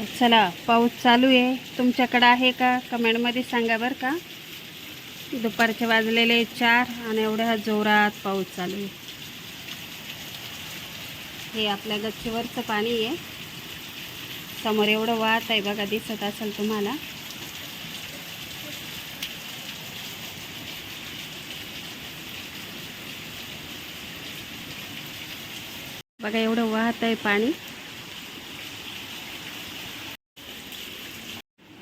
चला पाऊस चालू आहे. तुमच्याकडं आहे का? कमेंटमध्ये सांगा बरं का. दुपारचे वाजलेले चार आणि एवढ्या जोरात पाऊस चालू आहे. हे आपल्या गच्चीवरचं पाणी आहे. समोर एवढं वाहत आहे बघा दिसत असेल तुम्हाला. बघा एवढं वाहत आहे पाणी.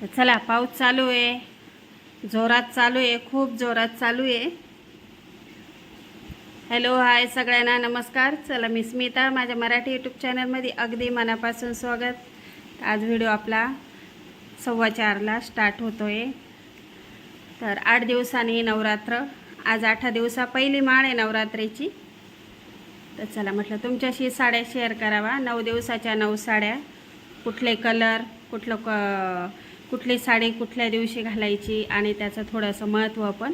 तर चला पाऊस चालू आहे. जोरात चालू आहे खूप जोरात चालू आहे. हॅलो हाय सगळ्यांना नमस्कार. चला मी स्मिता माझ्या मराठी यूट्यूब चॅनलमध्ये अगदी मनापासून स्वागत. आज व्हिडिओ आपला सव्वा चारला स्टार्ट होतो आहे तर आठ दिवसांनी नवरात्र. आज आठ दिवसा पहिली माळ आहे नवरात्रीची. तर चला म्हटलं तुमच्याशी साड्या शेअर करावा. नऊ दिवसाच्या नऊ साड्या. कुठले कलर कुठलं क कुठली साडी कुठल्या दिवशी घालायची आणि त्याचं थोडंसं महत्त्व पण.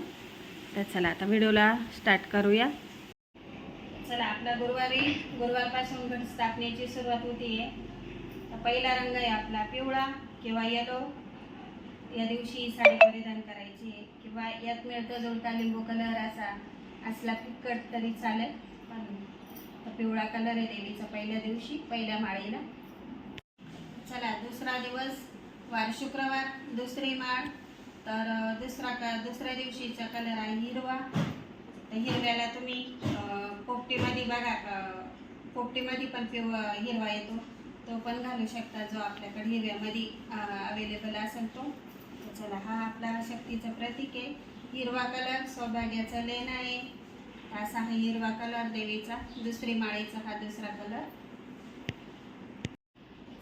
तर चला आता व्हिडिओला स्टार्ट करूया. चला आपला गुरुवारी गुरुवारपासून घट स्थापनेची सुरुवात होती आहे तर पहिला रंग आहे आपला पिवळा किंवा येलो या दिवशी ही साडी परिधान करायची आहे. किंवा यात मिळतं जुळता लिंबू कलर असा असला फिकट तरी चालेल. पण तर पिवळा कलर आहे देवीचा पहिल्या दिवशी पहिल्या माळीला. चला दुसरा दिवस वार शुक्रवार दुसरी माळ तर दुसरा क दुसऱ्या दिवशीचा कलर आहे हिरवा. तर हिरव्याला तुम्ही पोपटीमध्ये बघा पोपटीमध्ये पण पिव हिरवा येतो. तो पण घालू शकता जो आपल्याकडे हिरव्यामध्ये अवेलेबल असेल तो. चला हा आपला शक्तीचं प्रतीक आहे. हिरवा कलर सौभाग्याचा लेन आहे. असा हा हिरवा कलर देवीचा दुसरी माळेचा हा दुसरा कलर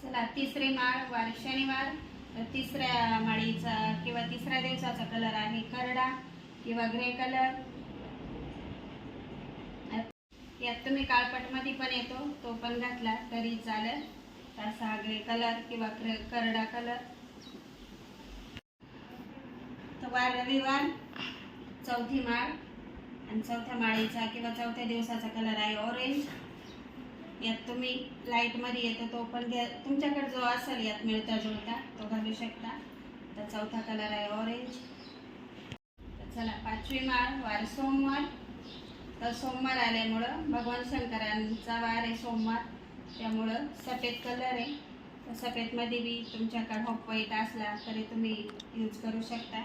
चला तिसरी माळ वार शनिवार. तिसऱ्या माळीचा किंवा तिसऱ्या दिवसाचा कलर आहे करडा किंवा ग्रे कलर. यात तुम्ही काळपटमध्ये पण येतो तो पण घातला तरी चालेल. असा हा ग्रे कलर किंवा करडा कलर. तर वार रविवार चौथी माळ. आणि चौथ्या माळीचा किंवा चौथ्या दिवसाचा कलर आहे ऑरेंज यात तुम्ही लाईटमध्ये येतो तो पण घ्या. तुमच्याकडे जो असेल यात मिळता जुळता तो घालू शकता. तर चौथा कलर आहे ऑरेंज तर चला पाचवी माळ वार सोमवार. तर सोमवार आल्यामुळं भगवान शंकरांचा वार आहे सोमवार. त्यामुळं सफेद कलर आहे. तर सफेदमध्ये बी तुमच्याकडे हॉप व्हाईट असला तरी तुम्ही यूज करू शकता.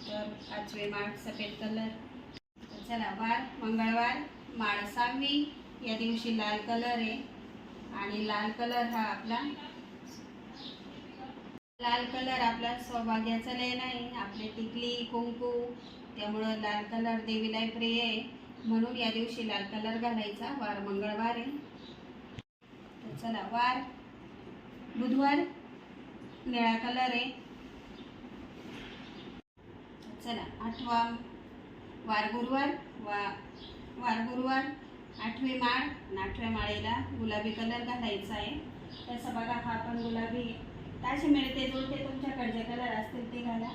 तर पाचवी माळ सफेद कलर तर चला वार मंगळवार माळ सहावी. या दिवशी लाल कलर आहे. आणि लाल कलर हा आपला लाल कलर आपला सौभाग्याचा लेण आहे. आपले टिकली कुंकू त्यामुळं लाल कलर देवीला प्रिय आहे. म्हणून या दिवशी लाल कलर घालायचा. वार मंगळवार आहे. तर चला वार. बुधवार निळा कलर आहे. चला आठवा. वार गुरुवार वा वार गुरुवार. आठवी माळ आणि आठव्या माळेला गुलाबी कलर घालायचा आहे. तसं बघा हा पण गुलाबी. ताशे मिळते जुळते तुमच्याकडे जे कलर असतील ते घाला.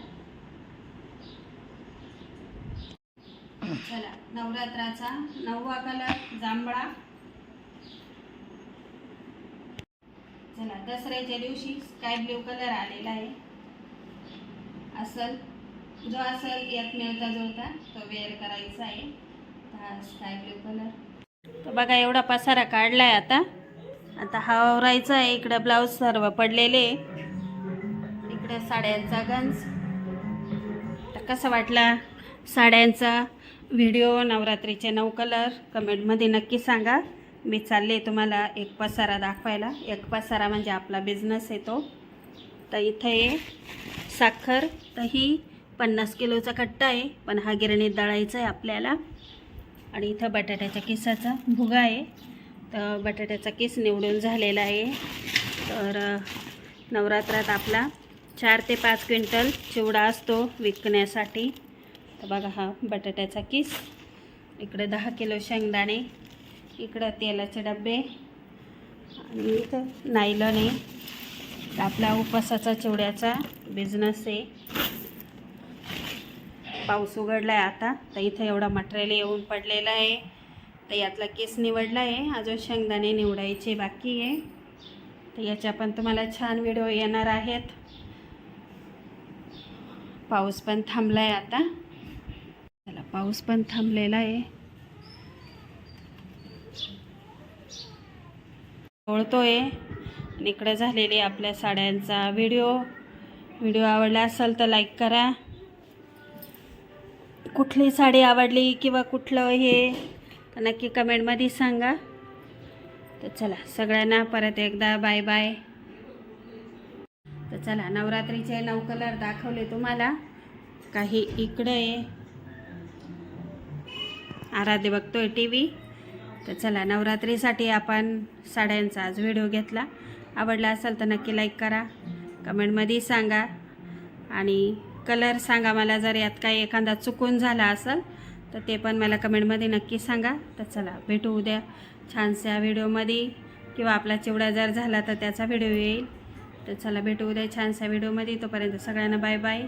चला नवरात्राचा नववा कलर जांभळा. चला दसऱ्याच्या दिवशी स्काय ब्ल्यू कलर आलेला आहे. असल जो असल यात मिळता जुळता तो वेअर करायचा आहे. हा स्काय ब्ल्यू कलर. तर बघा एवढा पसारा काढला आहे आता. आता हा आवरायचा आहे. इकडं ब्लाऊज सर्व पडलेले इकडे साड्यांचा गंज. तर कसं वाटला साड्यांचा व्हिडिओ नवरात्रीचे नऊ कलर कमेंटमध्ये नक्की सांगा. मी चालले तुम्हाला एक पसारा दाखवायला. एक पसारा म्हणजे आपला बिझनेस येतो तर इथे साखर. तर ही पन्नास किलोचा कट्टा आहे. पण हा गिरणीत दळायचा आहे आपल्याला. आणि इथं बटाट्याच्या केसाचा भुगा आहे. तर बटाट्याचा केस निवडून झालेला आहे. तर नवरात्रात आपला चार ते पाच क्विंटल चिवडा असतो विकण्यासाठी. तर बघा हा बटाट्याचा किस. इकडे दहा किलो शेंगदाणे इकडं तेलाचे डबे आणि इथं नायलॉन आहे. आपला उपासाचा चिवड्याचा बिझनेस आहे. पाऊस उघडला आहे आता. तर इथं एवढा मटेरियल येऊन पडलेला आहे. तर यातला केस निवडला आहे. अजून शेंगदाणे निवडायचे बाकी आहे. तर याच्या पण तुम्हाला छान व्हिडिओ येणार आहेत. पाऊस पण थांबला आहे आता. त्याला पाऊस पण थांबलेला आहे. ओळतोय आणि इकडं झालेली आपल्या साड्यांचा व्हिडिओ. व्हिडिओ आवडला असेल तर लाईक करा. कुठली साडी आवडली किंवा कुठलं हे तर नक्की कमेंटमध्ये सांगा. तर चला सगळ्यांना परत एकदा बाय बाय. तर चला नवरात्रीचे नऊ कलर दाखवले तुम्हाला. काही इकडं आहे आराध्य बघतोय टी व्ही. तर चला नवरात्रीसाठी आपण साड्यांचा आज व्हिडिओ घेतला. आवडला असेल तर नक्की लाईक करा. कमेंटमध्ये सांगा. आणि कलर सांगा मला जर यात काही एखादा चुकून झाला असेल तर ते पण मला कमेंटमध्ये नक्की सांगा. तर चला भेटू उद्या छानशा व्हिडिओमध्ये. किंवा आपला चिवडा जर झाला तर त्याचा व्हिडिओ येईल. तर चला भेटू उद्या छानशा व्हिडिओमध्ये. तोपर्यंत सगळ्यांना बाय बाय.